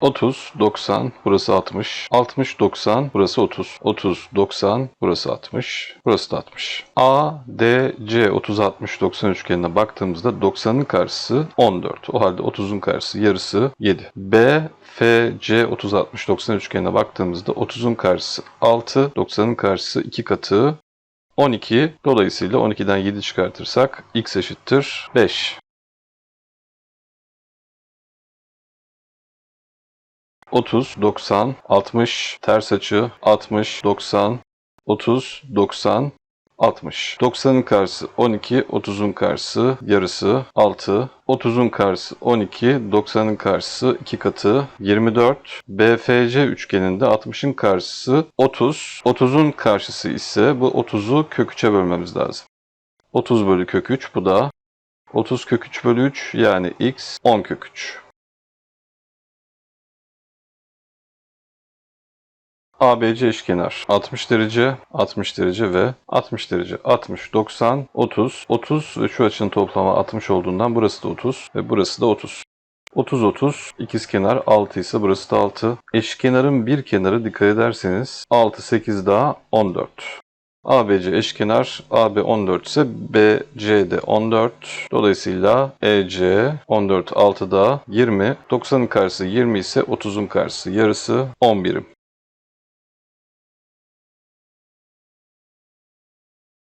30, 90, burası 60. 60, 90, burası 30. 30, 90, burası 60. Burası da 60. A, D, C 30, 60, 90 üçgenine baktığımızda 90'ın karşısı 14. O halde 30'un karşısı yarısı 7. B, F, C 30, 60, 90 üçgenine baktığımızda 30'un karşısı 6, 90'ın karşısı 2 katı 12. Dolayısıyla 12'den 7 çıkartırsak x eşittir 5. 30, 90, 60, ters açı, 60, 90, 30, 90, 60. 90'ın karşısı 12, 30'un karşısı yarısı 6, 30'un karşısı 12, 90'ın karşısı 2 katı 24. BFC üçgeninde 60'ın karşısı 30, 30'un karşısı ise bu 30'u kök 3'e bölmemiz lazım. 30 bölü kök 3 bu da 30 kök 3 bölü 3 yani x 10 kök 3. ABC eşkenar 60 derece, 60 derece ve 60 derece. 60, 90, 30. 30 ve şu açının toplamı 60 olduğundan burası da 30 ve burası da 30. 30 30 ikizkenar 6 ise burası da 6. Eşkenarın bir kenarı dikkat ederseniz 6 8 daha 14. ABC eşkenar AB 14 ise BC de 14. Dolayısıyla EC 14 6 daha 20. 90'ın karşısı 20 ise 30'un karşısı yarısı 10 birim.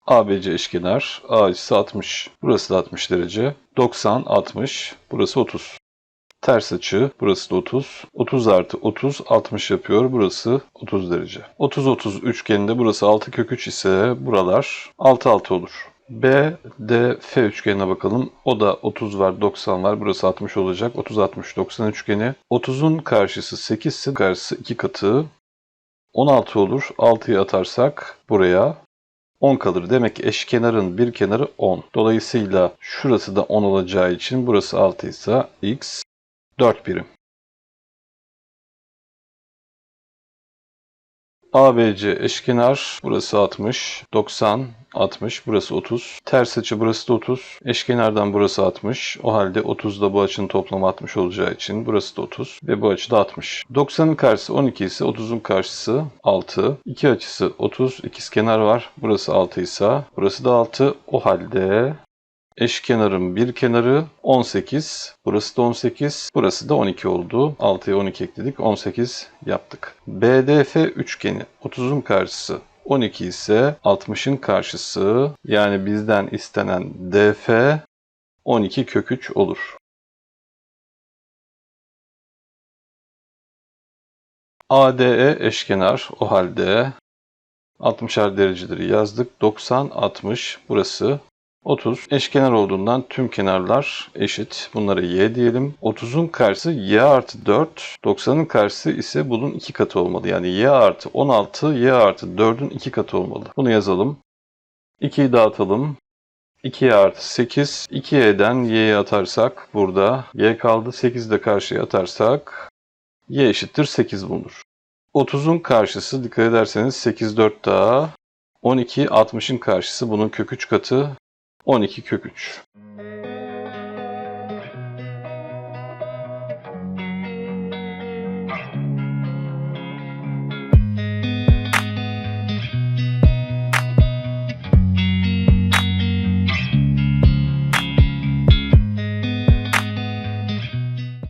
ABC eşkenar. A açısı 60. Burası da 60 derece. 90, 60. Burası 30. Ters açı. Burası da 30. 30 artı 30, 60 yapıyor. Burası 30 derece. 30, 30 üçgeninde burası 6 kök 3 ise buralar 6, 6 olur. B, D, F üçgenine bakalım. O da 30 var, 90 var. Burası 60 olacak. 30, 60, 90 üçgeni. 30'un karşısı 8 ise karşısı 2 katı 16 olur. 6'yı atarsak buraya 10 kalır. Demek ki eşkenarın bir kenarı 10. Dolayısıyla şurası da 10 olacağı için burası 6 ise x 4 birim. ABC eşkenar burası 60, 90, 60, burası 30. Ters açı burası da 30. Eşkenardan burası 60. O halde 30 da bu açının toplamı 60 olacağı için burası da 30 ve bu açı da 60. 90'ın karşısı 12 ise 30'un karşısı 6. İki açısı 30. İkizkenar var. Burası 6 ise burası da 6. O halde Eşkenarın bir kenarı 18. Burası da 18. Burası da 12 oldu. 6'ya 12 ekledik. 18 yaptık. BDF üçgeni 30'un karşısı 12 ise 60'ın karşısı yani bizden istenen DF 12 kök 3 olur. ADE eşkenar o halde 60'ar dereceleri yazdık. 90, 60 burası 30 eşkenar olduğundan tüm kenarlar eşit. Bunlara y diyelim. 30'un karşısı y artı 4. 90'ın karşısı ise bunun 2 katı olmalı. Yani y artı 16 y artı 4'ün 2 katı olmalı. Bunu yazalım. 2'yi dağıtalım. 2y artı 8. 2y'den y'ye atarsak burada y kaldı. 8'i de karşıya atarsak y eşittir 8 bulunur. 30'un karşısı dikkat ederseniz 8 4 daha 12 60'ın karşısı bunun kök 3 katı 12 kök 3.